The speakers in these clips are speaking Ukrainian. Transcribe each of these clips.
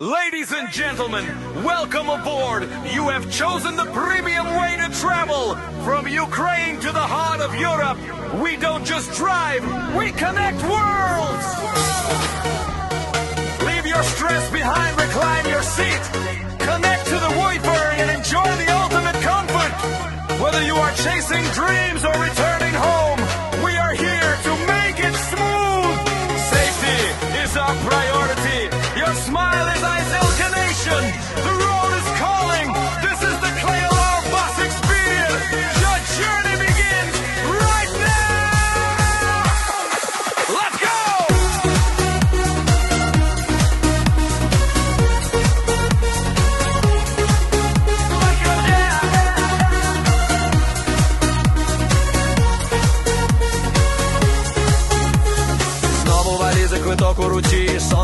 Ladies and gentlemen, welcome aboard. You have chosen the premium way to travel. From Ukraine to the heart of Europe, we don't just drive, we connect worlds. Leave your stress behind, recline your seat. Connect to the Wi-Fi and enjoy the ultimate comfort. Whether you are chasing dreams or returning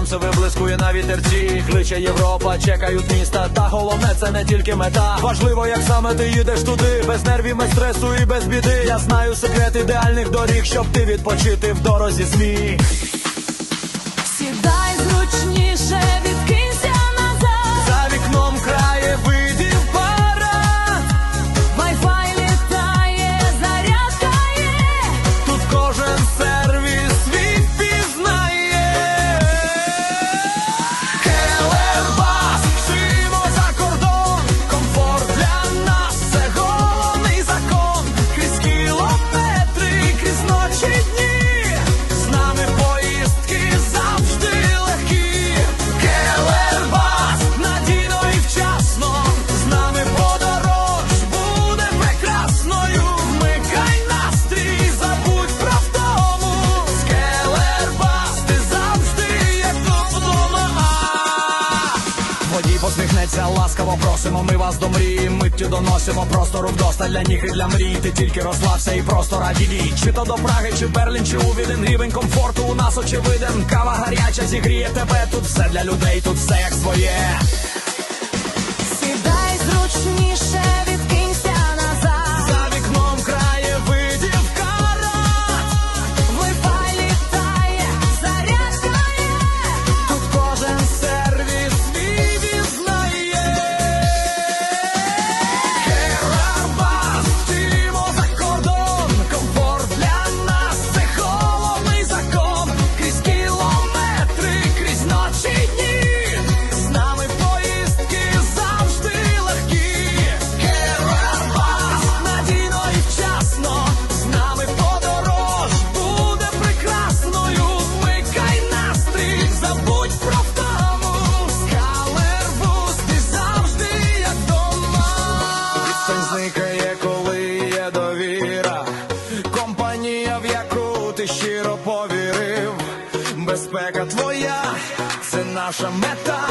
сонце виблискує на вітерці, кличе Європа, чекають міста. Та головне це не тільки мета. Важливо, як саме ти їдеш туди, без нервів, без стресу і без біди. Я знаю секрет ідеальних доріг, щоб ти відпочити в дорозі свій. Сідай зручніше, Водій ласкаво просимо. Ми вас до мрії, миттю доносимо простору вдосталь для ніг і для мрій. Ти тільки розслабся і просто раді дій. Чи то до Праги, чи Берлін, чи Увіден Рівень комфорту у нас очевиден. Кава гаряча зігріє тебе. Тут все для людей, тут все як своє. Сідай зручніше, Безпека твоя, це наша мета.